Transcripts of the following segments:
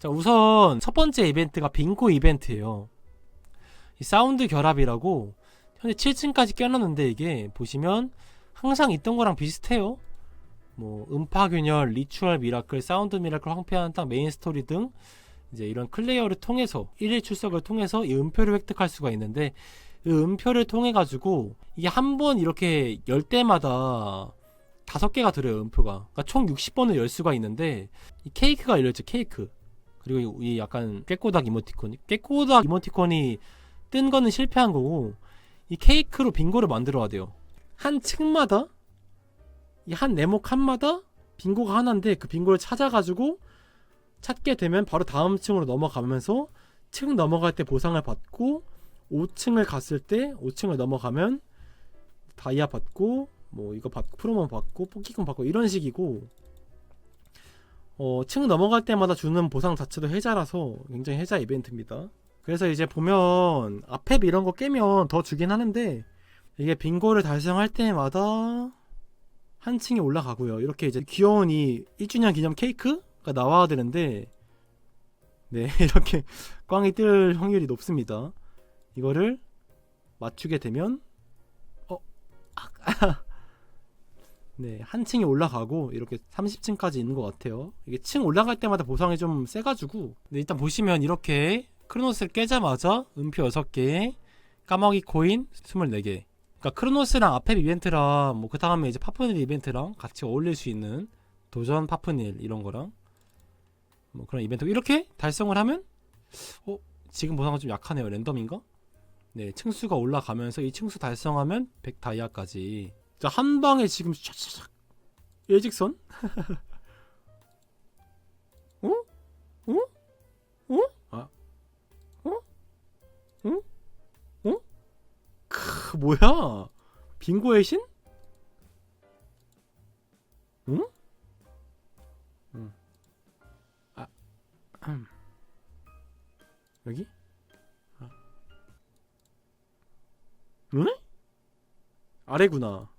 자, 우선 첫 번째 이벤트가 빙고 이벤트예요. 이 사운드 결합이라고 현재 7층까지 껴놨는데 이게 보시면 항상 있던 거랑 비슷해요. 뭐 음파 균열, 리추얼 미라클, 사운드 미라클, 황폐한 땅, 메인 스토리 등 이제 이런 클레이어를 통해서 1일 출석을 통해서 이 음표를 획득할 수가 있는데 이 음표를 통해 가지고 이게 한 번 이렇게 열 때마다 다섯 개가 들어요 음표가 그러니까 총 60번을 열 수가 있는데 이 케이크가 열렸죠 케이크 그리고 이 약간 깨꼬닥 이모티콘 깨꼬닥 이모티콘이 뜬 거는 실패한 거고 이 케이크로 빙고를 만들어야 돼요. 한 층마다? 이 한 네모 칸마다? 빙고가 하나인데 그 빙고를 찾아가지고 찾게 되면 바로 다음 층으로 넘어가면서 층 넘어갈 때 보상을 받고 5층을 갔을 때 5층을 넘어가면 다이아 받고 뭐 이거 받고 프로모 받고 뽑기권 받고 이런 식이고 어, 층 넘어갈 때마다 주는 보상 자체도 해자라서 굉장히 해자 이벤트입니다. 그래서 이제 보면 앞에 이런 거 깨면 더 주긴 하는데 이게 빙고를 달성할 때마다 한 층이 올라가고요. 이렇게 이제 귀여운 이 1주년 기념 케이크가 나와야 되는데 네 이렇게 꽝이 뜰 확률이 높습니다. 이거를 맞추게 되면 어 아, 네, 한 층이 올라가고 이렇게 30층까지 있는 것 같아요. 이게 층 올라갈 때마다 보상이 좀 세가지고 네, 일단 보시면 이렇게 크로노스를 깨자마자 음표 6개, 까마귀 코인 24개. 그러니까 크로노스랑 아펠 이벤트랑 뭐 그 다음에 이제 파프닐 이벤트랑 같이 어울릴 수 있는 도전 파프닐 이런 거랑 뭐 그런 이벤트 이렇게 달성을 하면 어 지금 보상은 좀 약하네요 랜덤인가? 네 층수가 올라가면서 이 층수 달성하면 100 다이아까지 자, 한 방에 지금 샥샥샥 일직선? 어? 어? 어? 아. 어? 어? 어? 크, 뭐야? 빙고의 신? 응? 응. 아. 음. 여기? 아. 응? 아래구나.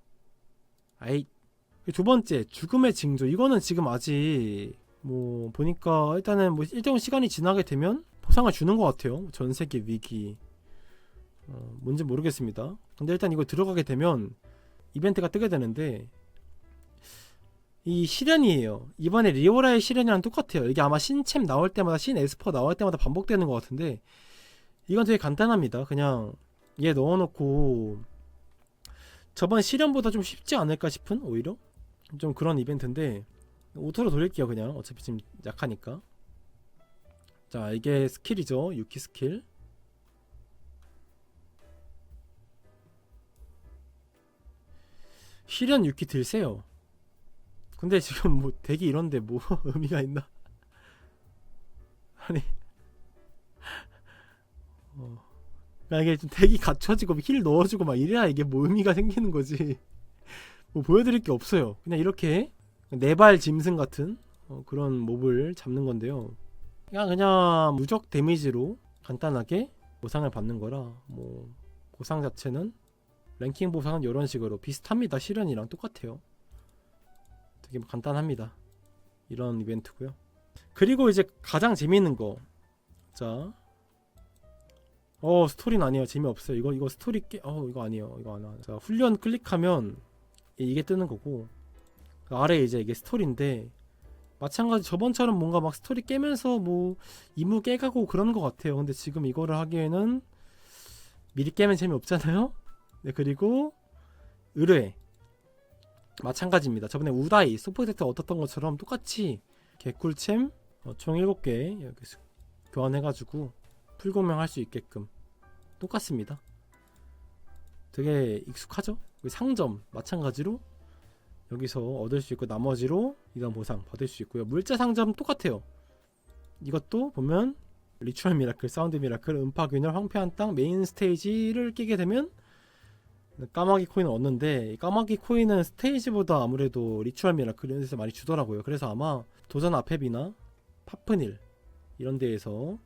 아이 두 번째 죽음의 징조. 이거는 지금 아직 뭐 보니까 일단은 뭐 일정 시간이 지나게 되면 보상을 주는 것 같아요. 전 세계 위기. 어, 뭔지 모르겠습니다. 근데 일단 이거 들어가게 되면 이벤트가 뜨게 되는데 이 시련이에요. 이번에 리오라의 시련이랑 똑같아요. 이게 아마 신챔 나올 때마다 신 에스퍼 나올 때마다 반복되는 것 같은데 이건 되게 간단합니다. 그냥 얘 넣어놓고 저번 시련보다 좀 쉽지 않을까 싶은 오히려 좀 그런 이벤트인데 오토로 돌릴게요 그냥. 어차피 지금 약하니까. 자 이게 스킬이죠. 유키 스킬. 시련 유키 들세요. 근데 지금 뭐 대기 이런데 뭐 의미가 있나? 아니. 어. 이게 좀 덱이 갖춰지고 힐 넣어주고 막 이래야 이게 뭐 의미가 생기는 거지. 뭐 보여드릴 게 없어요. 그냥 이렇게 네발 짐승 같은 어, 그런 몹을 잡는 건데요. 그냥 그냥 무적 데미지로 간단하게 보상을 받는 거라 뭐 보상 자체는 랭킹 보상은 이런 식으로 비슷합니다. 실현이랑 똑같아요. 되게 간단합니다. 이런 이벤트고요. 그리고 이제 가장 재미있는 거. 자, 어 스토리는 아니에요. 재미없어요. 이거 이거 스토리 깨.. 어 이거 아니에요. 이거 안 자, 훈련 클릭하면 이게 뜨는 거고 그 아래 이제 이게 스토리인데 마찬가지 저번처럼 뭔가 막 스토리 깨면서 뭐 임무 깨가고 그러는 것 같아요. 근데 지금 이거를 하기에는 미리 깨면 재미없잖아요? 네 그리고 의뢰. 마찬가지입니다. 저번에 우다이 소프트텍트 얻었던 것처럼 똑같이 개꿀챔 어, 총 7개 여기 교환해가지고 풀고명 할 수 있게끔 똑같습니다. 되게 익숙하죠? 상점 마찬가지로 여기서 얻을 수 있고 나머지로 이런 보상 받을 수 있고요. 물자 상점 똑같아요. 이것도 보면 리추얼 미라클, 사운드 미라클, 음파 균열, 황폐한 땅 메인 스테이지를 끼게 되면 까마귀 코인을 얻는데 까마귀 코인은 스테이지보다 아무래도 리추얼 미라클 이런 데서 많이 주더라고요. 그래서 아마 도전 아페비나 파프닐 이런 데에서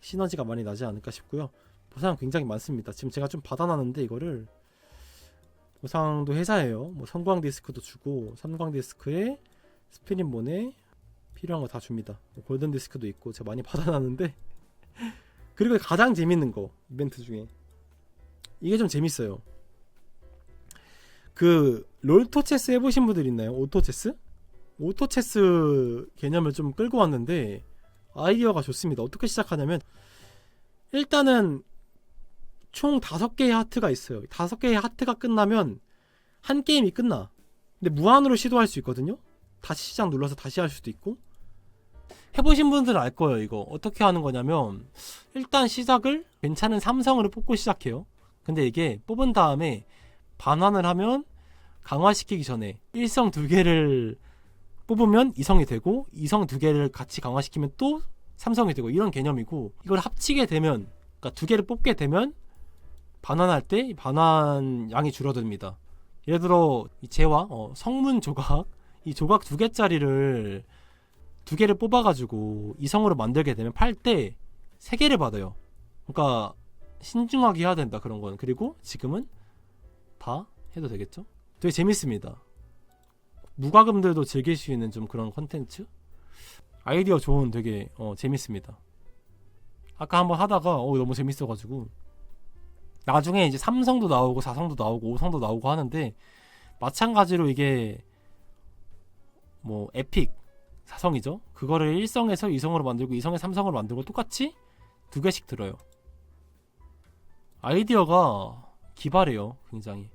시너지가 많이 나지 않을까 싶고요. 보상 굉장히 많습니다. 지금 제가 좀 받아놨는데 이거를 보상도 회사예요. 뭐 성광 디스크도 주고 성광 디스크에 스피릿몬에 필요한 거 다 줍니다. 뭐 골든 디스크도 있고 제가 많이 받아놨는데 그리고 가장 재밌는 거 이벤트 중에 이게 좀 재밌어요. 그 롤토 체스 해보신 분들 있나요? 오토 체스? 오토 체스 개념을 좀 끌고 왔는데 아이디어가 좋습니다. 어떻게 시작하냐면 일단은 총 다섯 개의 하트가 있어요. 다섯 개의 하트가 끝나면 한 게임이 끝나. 근데 무한으로 시도할 수 있거든요. 다시 시작 눌러서 다시 할 수도 있고. 해보신 분들은 알 거예요. 이거 어떻게 하는 거냐면 일단 시작을 괜찮은 삼성으로 뽑고 시작해요. 근데 이게 뽑은 다음에 반환을 하면 강화시키기 전에 일성 두 개를 뽑으면 이성이 되고 이성 두 개를 같이 강화시키면 또 삼성이 되고 이런 개념이고 이걸 합치게 되면 그러니까 두 개를 뽑게 되면 반환할 때이 반환 양이 줄어듭니다. 예를 들어 이 재화 어, 성문 조각 이 조각 두 개짜리를 두 개를 뽑아가지고 이성으로 만들게 되면 팔 때 세 개를 받아요. 그러니까 신중하게 해야 된다 그런 건 그리고 지금은 다 해도 되겠죠? 되게 재밌습니다. 무과금들도 즐길 수 있는 좀 그런 컨텐츠 아이디어 좋은 되게 어, 재밌습니다. 아까 한번 하다가 어, 너무 재밌어가지고 나중에 이제 삼성도 나오고 사성도 나오고 오성도 나오고 하는데 마찬가지로 이게 뭐 에픽 사성이죠. 그거를 일성에서 이성으로 만들고 이성에 삼성으로 만들고 똑같이 두 개씩 들어요. 아이디어가 기발해요. 굉장히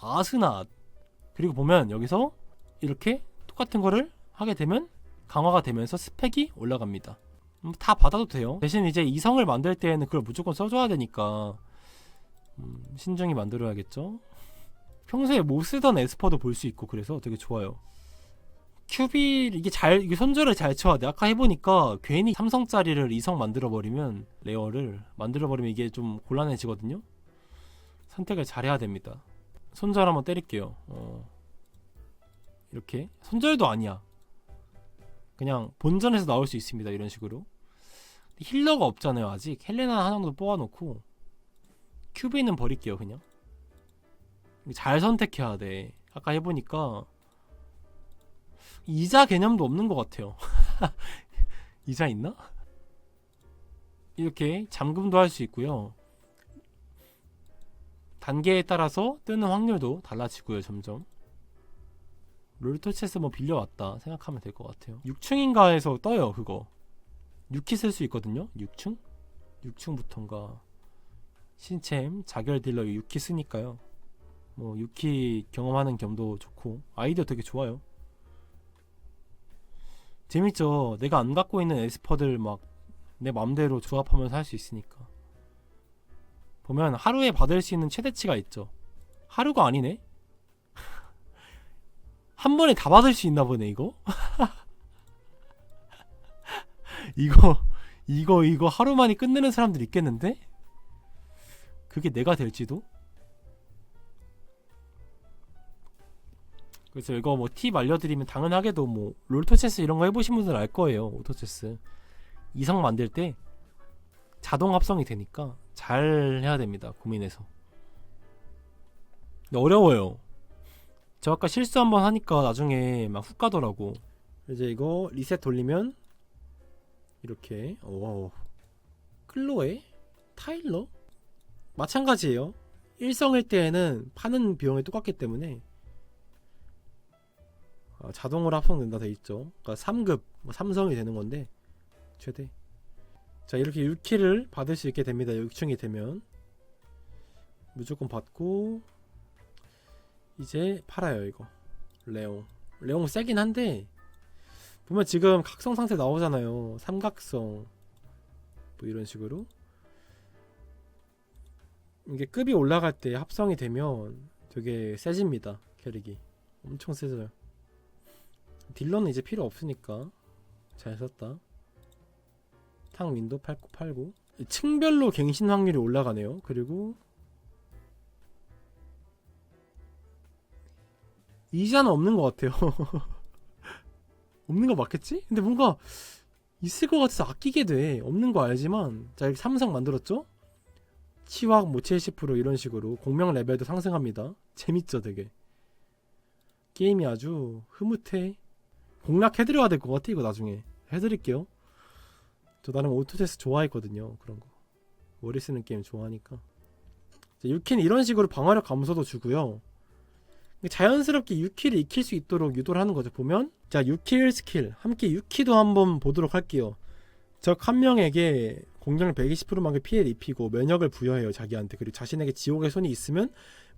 아스낫 그리고 보면 여기서 이렇게 똑같은 거를 하게 되면 강화가 되면서 스펙이 올라갑니다. 음, 다 받아도 돼요. 대신 이제 이성을 만들 때에는 그걸 무조건 써줘야 되니까 음, 신중히 만들어야겠죠. 평소에 못 쓰던 에스퍼도 볼 수 있고 그래서 되게 좋아요. 큐비 이게 잘 이게 손절을 잘 쳐야 돼. 아까 해보니까 괜히 삼성짜리를 이성 만들어 버리면 레어를 만들어 버리면 이게 좀 곤란해지거든요. 선택을 잘해야 됩니다. 손절 한번 때릴게요. 어. 이렇게 손절도 아니야. 그냥 본전에서 나올 수 있습니다. 이런 식으로 힐러가 없잖아요. 아직 헬레나 한 정도 뽑아놓고 큐비는 버릴게요. 그냥 잘 선택해야 돼. 아까 해보니까 이자 개념도 없는 것 같아요. 이자 있나? 이렇게 잠금도 할 수 있고요. 단계에 따라서 뜨는 확률도 달라지고요, 점점. 롤토체스 뭐 빌려왔다 생각하면 될 것 같아요. 6층인가 해서 떠요, 그거. 6키 쓸 수 있거든요, 6층? 6층부터인가. 신챔, 자결 딜러 6키 쓰니까요. 뭐 6키 경험하는 겸도 좋고 아이디어 되게 좋아요. 재밌죠. 내가 안 갖고 있는 에스퍼들 막 내 맘대로 조합하면서 할 수 있으니까. 보면 하루에 받을 수 있는 최대치가 있죠. 하루가 아니네? 한 번에 다 받을 수 있나 보네, 이거? 이거, 이거, 이거 하루 만에 끝내는 사람들 있겠는데? 그게 내가 될지도? 그래서 이거 뭐 팁 알려드리면 당연하게도 뭐 롤토체스 이런 거 해보신 분들 알 거예요 오토체스 이성 만들 때 자동 합성이 되니까 잘 해야 됩니다 고민해서 어려워요 저 아까 실수 한번 하니까 나중에 막 훅 가더라고 이제 이거 리셋 돌리면 이렇게 오 클로에 타일러 마찬가지예요 일성일 때에는 파는 비용이 똑같기 때문에 어, 자동으로 합성된다 돼 있죠. 그러니까 3급 뭐 삼성이 되는 건데 최대. 자 이렇게 6키를 받을 수 있게 됩니다. 6층이 되면 무조건 받고 이제 팔아요 이거 레옹. 레옹 세긴 한데 보면 지금 각성 상태 나오잖아요. 삼각성 뭐 이런 식으로 이게 급이 올라갈 때 합성이 되면 되게 세집니다 캐릭이 엄청 세져요. 딜러는 이제 필요 없으니까 잘 썼다. 탕 윈도 8989 층별로 갱신 확률이 올라가네요. 그리고 이자는 없는 것 같아요. 없는 거 맞겠지? 근데 뭔가 있을 것 같아서 아끼게 돼. 없는 거 알지만 자 이렇게 삼성 만들었죠? 치확 뭐70% 이런 식으로 공명 레벨도 상승합니다. 재밌죠, 되게. 게임이 아주 흐뭇해. 공략해드려야 될 것 같아 이거 나중에 해드릴게요 저 나름 오토체스 좋아했거든요 그런 거 머리 쓰는 게임 좋아하니까 자, 유키는 이런 식으로 방어력 감소도 주고요 자연스럽게 유키를 익힐 수 있도록 유도를 하는 거죠 보면 자 유킬 스킬 함께 유키도 한번 보도록 할게요 적 한 명에게 공격력 120%만큼 피해를 입히고 면역을 부여해요 자기한테 그리고 자신에게 지옥의 손이 있으면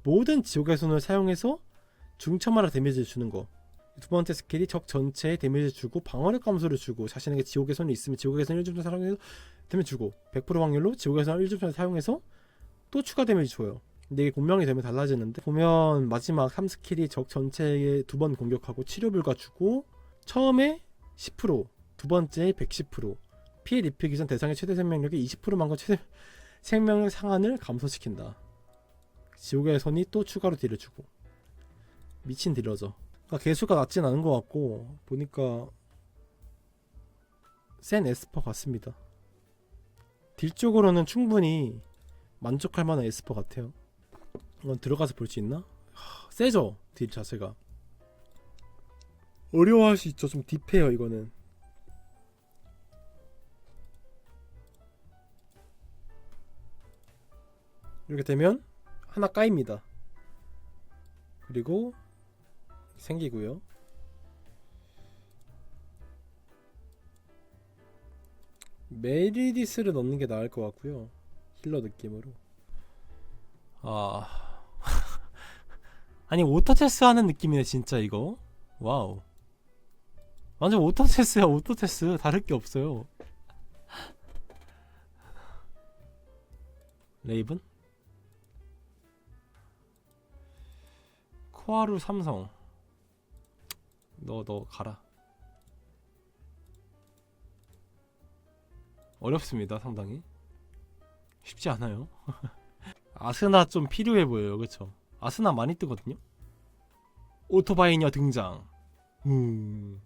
모든 지옥의 손을 사용해서 중처마다 데미지를 주는 거. 두 번째 스킬이 적 전체에 데미지를 주고 방어력 감소를 주고 자신에게 지옥의 손이 있으면 지옥의 손 1점 사용해서 데미지 주고 100% 확률로 지옥의 손 1점 사용해서 또 추가 데미지 줘요. 근데 이게 공명이 되면 달라지는데 보면 마지막 3스킬이 적 전체에 두 번 공격하고 치료 불가 주고 처음에 10%, 두 번째 110%, 피해 입히기 전 대상의 최대 생명력의 20%만큼 최대 생명력 상한을 감소시킨다. 지옥의 손이 또 추가로 딜을 주고 미친 딜러죠. 그러니까 개수가 낮진 않은 것 같고 보니까 센 에스퍼 같습니다. 딜 쪽으로는 충분히 만족할 만한 에스퍼 같아요. 이건 들어가서 볼 수 있나? 하, 세죠 딜 자체가. 어려워할 수 있죠. 좀 딥해요 이거는. 이렇게 되면 하나 까입니다. 그리고 생기고요. 메리디스를 넣는 게 나을 것 같고요. 힐러 느낌으로. 아. 아니 오토체스 하는 느낌이네 진짜 이거. 와우. 완전 오토체스야 오토체스 다를 게 없어요. 레이븐? 코하루 삼성. 너너 가라. 어렵습니다 상당히. 쉽지 않아요. 아스나 좀 필요해 보여요, 그쵸? 아스나 많이 뜨거든요. 오토바이녀 등장. 음,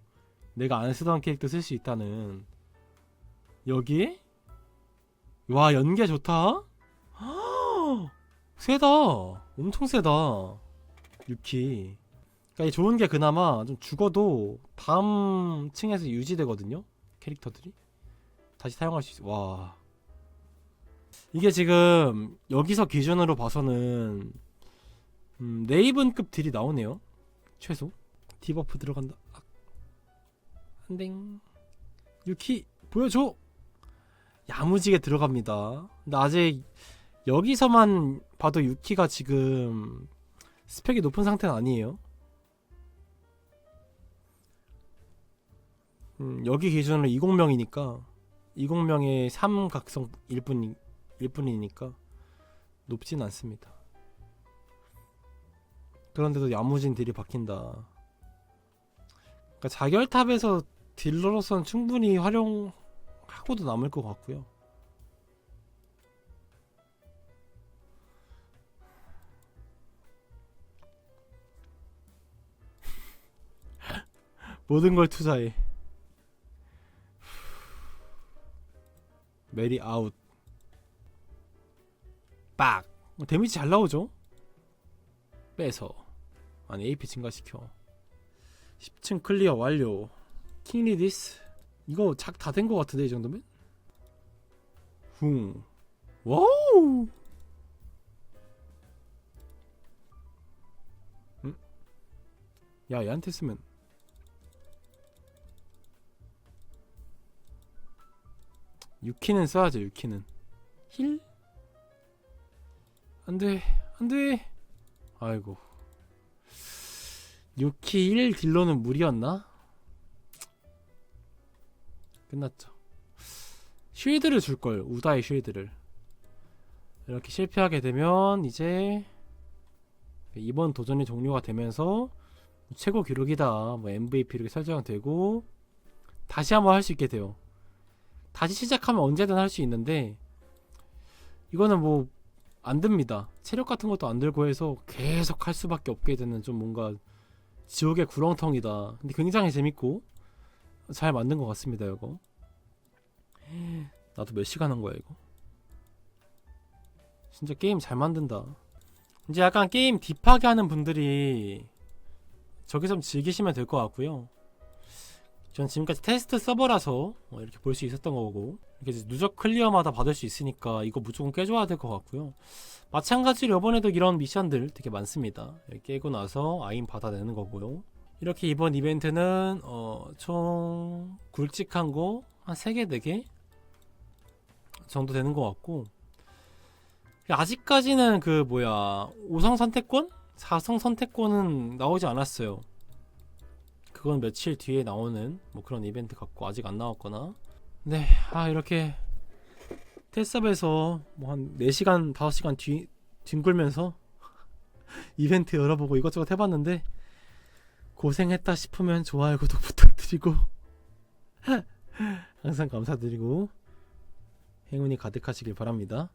내가 안 쓰던 캐릭터 쓸 수 있다는 여기에? 와 연계 좋다. 세다. 엄청 세다. 유키. 그러니까 이 좋은 게 그나마 좀 죽어도 다음 층에서 유지되거든요. 캐릭터들이 다시 사용할 수 있어. 와. 이게 지금 여기서 기준으로 봐서는 음, 네이븐급 딜이 나오네요. 최소. 디버프 들어간다. 아. 한댕. 유키 보여줘. 야무지게 들어갑니다. 근데 아직 여기서만 봐도 유키가 지금 스펙이 높은 상태는 아니에요. 음, 여기 기준으로 20명이니까 20명의 3각성 1분 1분이니까 높진 않습니다. 그런데도 야무진 딜이 박힌다. 그러니까 자결탑에서 딜러로서는 충분히 활용하고도 남을 것 같고요. 모든 걸 투자해. 메리 아웃. 빡. 어, 데미지 잘 나오죠? 빼서. 아니 AP 증가시켜. 10층 클리어 완료. 킹리디스. 이거 작 다 된 것 같은데 이 정도면? 붕. 와우. 응? 야 얘한테 쓰면 유키는 써야죠 유키는 힐 안돼 안돼 아이고 유키 1 딜러는 무리였나? 끝났죠 쉴드를 줄걸 우다의 쉴드를 이렇게 실패하게 되면 이제 이번 도전이 종료가 되면서 최고 기록이다 뭐 MVP 이렇게 설정되고 다시 한번 할 수 있게 돼요 다시 시작하면 언제든 할 수 있는데 이거는 뭐 안 됩니다. 체력 같은 것도 안 들고 해서 계속 할 수밖에 없게 되는 좀 뭔가 지옥의 구렁텅이다. 근데 굉장히 재밌고 잘 만든 것 같습니다. 이거 나도 몇 시간 한 거야 이거. 진짜 게임 잘 만든다. 이제 약간 게임 딥하게 하는 분들이 저기 좀 즐기시면 될 것 같고요. 전 지금까지 테스트 서버라서 어, 이렇게 볼 수 있었던 거고 이렇게 누적 클리어마다 받을 수 있으니까 이거 무조건 깨줘야 될 것 같고요. 마찬가지로 이번에도 이런 미션들 되게 많습니다. 깨고 나서 아임 받아내는 거고요. 이렇게 이번 이벤트는 어, 총 굵직한 거 한 3개, 4개 정도 되는 것 같고 아직까지는 그 뭐야 5성 선택권? 4성 선택권은 나오지 않았어요. 그건 며칠 뒤에 나오는 뭐 그런 이벤트 같고 아직 안 나왔거나 네, 아 이렇게 테스업에서 뭐 한 4시간, 5시간 뒤 뒹굴면서 이벤트 열어보고 이것저것 해봤는데 고생했다 싶으면 좋아요, 구독 부탁드리고 항상 감사드리고 행운이 가득하시길 바랍니다.